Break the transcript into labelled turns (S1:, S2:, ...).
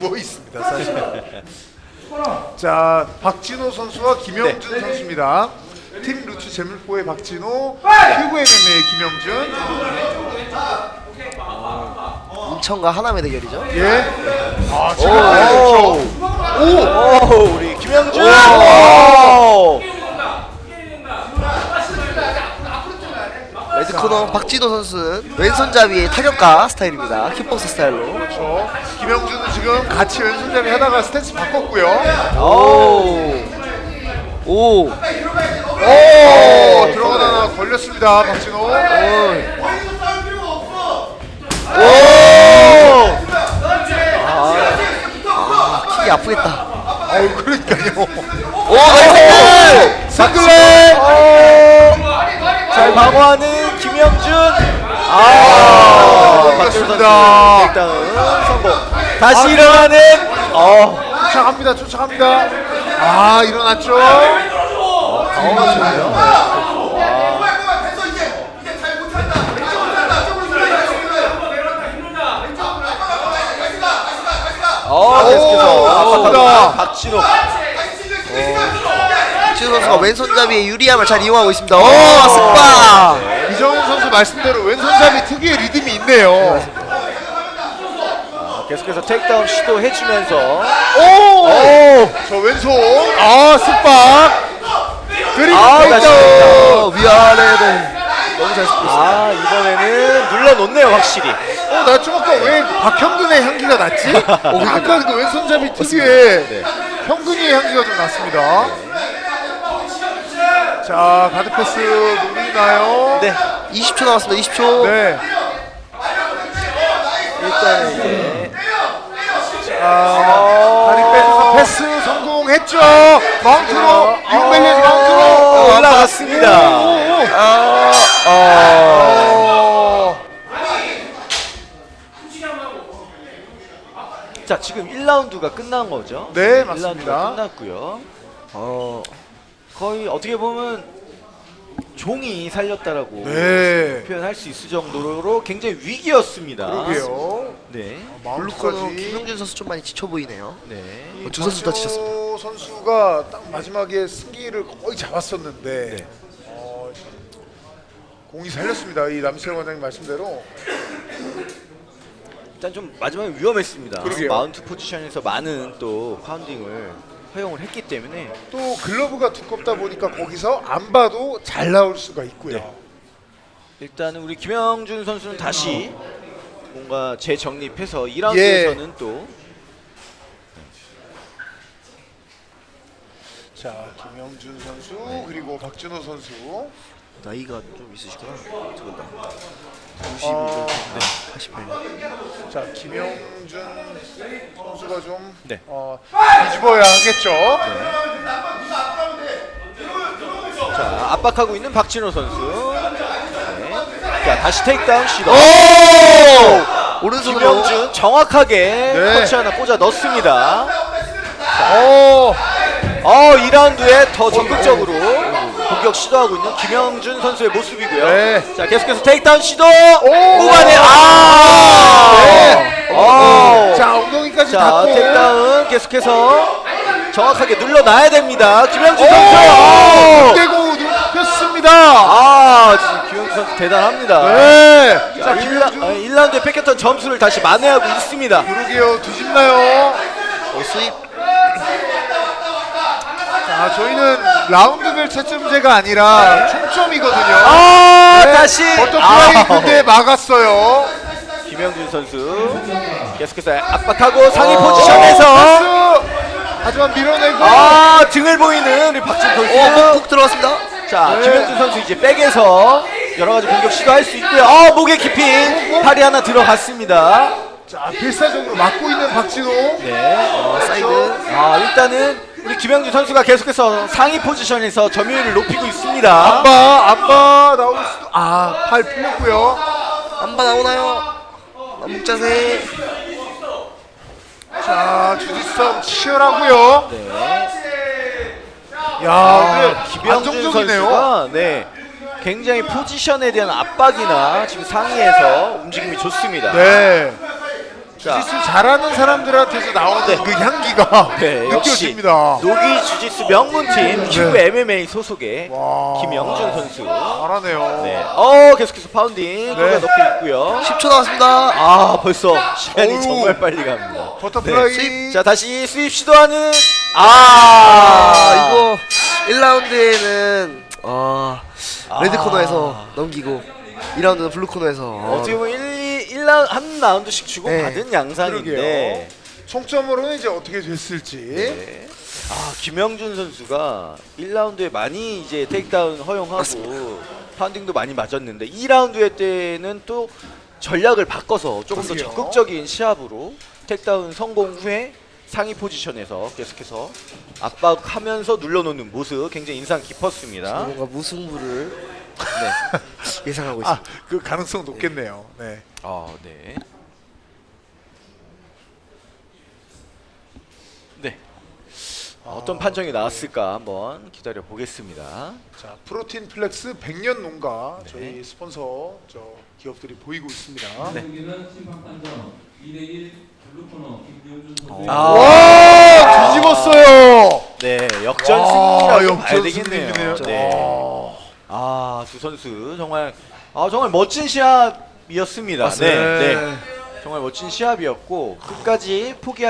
S1: 누워 있습니다, 사실. 자, 박진호 선수와 김영준
S2: 네.
S1: 선수입니다. 팀 루츠 재물포의 박진호, 큐브 MMA의 김영준.
S3: 인천과 하남의 대결이죠.
S1: 예. 아,
S2: 오,
S1: 지금 오,
S2: 오, 우리 김영준.
S3: 오.
S2: 오.
S3: 레드 코너 박진호 선수는 왼손잡이의 타격가 스타일입니다. 킥복스 스타일로.
S1: 그렇죠. 김영준은 지금 같이 왼손잡이 하다가 스탠스 바꿨고요.
S2: 오.
S3: 오.
S1: 오, 들어가다가 걸렸습니다, 박진호.
S3: 킥이 아프겠다.
S1: 아우, 그러니까요.
S3: 오, 나이스!
S1: 상글렛.
S2: 잘 방어하는
S1: 그렇습니다.
S2: 일단은 성공. 다시
S1: 아,
S2: 일어나는. 어.
S1: 쫓아갑니다, 쫓아갑니다. 아, 일어났죠.
S2: 어, 계속해서
S1: 오,
S2: 압박합니다.
S1: 좋습니다.
S2: 박진호.
S3: 박진호 선수가 왼손잡이의 유리함을 잘 이용하고 있습니다. 오, 스파!
S1: 이정훈 선수 말씀대로 왼손잡이 특유의 리듬이 있네요.
S2: 계속해서 테이크다운 시도해주면서
S1: 오! 저 왼손. 아, 스박. 그리고
S2: 아.
S3: 어, 위아래를 너무 잘 쓰고 있습니다.
S2: 아 이번에는 눌러놓네요 확실히
S1: 어, 나 좀 아까 왜 박형근의 향기가 났지? 어, 아까 그 왼손잡이 특유의 형근이의 향기가 좀 났습니다. 자, 가드 패스 노리나요?
S2: 네
S3: 20초 남았습니다. 20초.
S1: 네.
S2: 일단 이제
S1: 아, 다리 빼서 패스 성공했죠. 마운트로 마운트로
S2: 어, 올라갔습니다
S1: 오, 오, 오.
S3: 아, 어.
S1: 어.
S2: 자 지금 1라운드가 끝난 거죠
S1: 네,
S2: 1라운드가
S1: 맞습니다.
S2: 끝났고요 어 거의 어떻게 보면 종이 살렸다라고
S1: 네.
S2: 표현할 수 있을 정도로 굉장히 위기였습니다
S1: 그러게요.
S2: 네
S3: 블루코너
S1: 마운트까지.
S3: 김영준 선수 좀 많이 지쳐 보이네요.
S2: 네.
S3: 어, 두 선수 다 지쳤습니다.
S1: 선수가 딱 마지막에 승기를 거의 잡았었는데
S2: 네.
S1: 어, 공이 살렸습니다. 이 남세영 원장님 말씀대로
S2: 일단 좀 마지막에 위험했습니다
S1: 그러게요.
S2: 마운트 포지션에서 많은 또 파운딩을 허용을 했기 때문에
S1: 또 글러브가 두껍다 보니까 거기서 안 봐도 잘 나올 수가 있고요.
S2: 네. 일단은 우리 김영준 선수는 다시 뭔가 재정립해서 2라운드에서는 또
S1: 자 김영준 선수 그리고 박진호 선수
S3: 나이가 좀 있으시구나. 두분 다.
S1: 어,
S3: 88년.
S1: 자 김영준 선수가 좀
S2: 네.
S1: 어, 뒤집어야 하겠죠.
S2: 자, 압박하고 있는 박진호 선수. 네. 자, 다시 테이크다운 시도.
S3: 오 른손으로
S2: 김영준 정확하게
S1: 네.
S2: 터치 하나 꽂아 넣습니다.
S1: 오,
S2: 어, 2라운드에 더 적극적으로 공격 시도하고 있는 김영준 선수의 모습이고요.
S1: 네.
S2: 자, 계속해서 테이크다운 시도.
S1: 오!
S2: 후반에 아!
S1: 네.
S2: 오!
S1: 자 엉덩이까지
S2: 자,
S1: 닿고
S2: 테이크다운 계속해서 정확하게 눌러놔야 됩니다. 김영준
S1: 오!
S2: 선수.
S1: 대고 눕혔습니다.
S2: 아, 선수 대단합니다.
S1: 네.
S2: 자,
S1: 자
S2: 1라,
S1: 김영준
S2: 1라운드에 뺏겼던 점수를 다시 만회하고 있습니다.
S1: 그러게요 뒤집나요?
S3: 어, 수입.
S1: 자 저희는 라운드별 채점제가 아니라 총점이거든요.
S2: 아,
S1: 네,
S2: 다시
S1: 버터플라이
S2: 아,
S1: 근데 막았어요.
S2: 김영준 선수 계속해서 압박하고 상위
S3: 어.
S2: 포지션에서
S1: 패스! 하지만 밀어내고
S2: 아, 등을 보이는 우리 박진
S3: 오,
S2: 선수.
S3: 훅 들어갔습니다.
S2: 자,
S1: 네.
S2: 김영준 선수 이제 백에서 여러 가지 공격 시도할 수 있고요. 아, 목에 깊이 팔이 하나 들어갔습니다.
S1: 자 필사적으로 막고 있는 박진호.
S2: 네.
S3: 어, 사이드.
S2: 아, 일단은 우리 김영준 선수가 계속해서 상위 포지션에서 점유율을 높이고 있습니다.
S1: 안바 안바 나올 수도 아 팔 풀렸고요.
S3: 안바 나오나요? 남북 자세.
S1: 자 주짓수 싸움 치열하고요.
S2: 네.
S1: 야
S2: 아,
S1: 그래
S2: 김영준
S1: 안정적이네요.
S2: 선수가 네. 굉장히 포지션에 대한 압박이나 지금 상위에서 움직임이 좋습니다.
S1: 네. 주짓수 잘하는 사람들한테서 나오는 그 향기가
S2: 네, 역시
S1: 느껴집니다.
S2: 노기 주짓수 명문팀 큐브 MMA 소속의
S1: 와.
S2: 김영준 선수.
S1: 잘하네요.
S2: 네. 어 계속해서 파운딩 골반 높이 있고요.
S3: 10초 남았습니다.
S2: 아 벌써 시간이
S1: 어우.
S2: 정말 빨리 갑니다.
S1: 버터플라이.
S3: 수입.
S2: 자 다시 수입 시도하는
S3: 아,
S2: 아
S3: 이거 1라운드에는 아, 레드
S2: 아.
S3: 코너에서 넘기고 2라운드는 블루 코너에서
S2: 어떻게 보면 1, 1, 라 한 라운드씩 주고
S3: 네.
S2: 받은 양상인데
S1: 총점으로는 이제 어떻게 됐을지.
S2: 네. 아 김영준 선수가 1라운드에 많이 이제 테이크다운 허용하고 파운딩도 많이 맞았는데 2라운드 때는 또 전략을 바꿔서 조금 더
S1: 그러게요.
S2: 적극적인 시합으로 테이크다운 성공 후에 상위 포지션에서 계속해서 압박하면서 눌러놓는 모습 굉장히 인상 깊었습니다.
S3: 뭔가 무승부를
S2: 네.
S3: 예상하고
S1: 아,
S3: 있습니다.
S1: 그 가능성 높겠네요. 네.
S2: 아, 네. 네. 어떤 판정이 나왔을까 한번 기다려 보겠습니다.
S1: 자, 프로틴 플렉스 100년 농가
S2: 네.
S1: 저희 스폰서 저 기업들이 보이고 있습니다.
S2: 네.
S4: 경기는 심판 판정 2대1 블루 코너 김병준 선수
S2: 아.
S1: 와, 뒤집었어요.
S2: 네, 역전
S1: 와,
S2: 승리라고 봐야
S1: 역전
S2: 되겠네요.
S1: 승리네요.
S2: 네.
S1: 와.
S2: 아, 두 선수 정말 아 정말 멋진 시합이었습니다. 네,
S1: 맞습니다.
S2: 네. 정말 멋진 시합이었고 끝까지 포기하지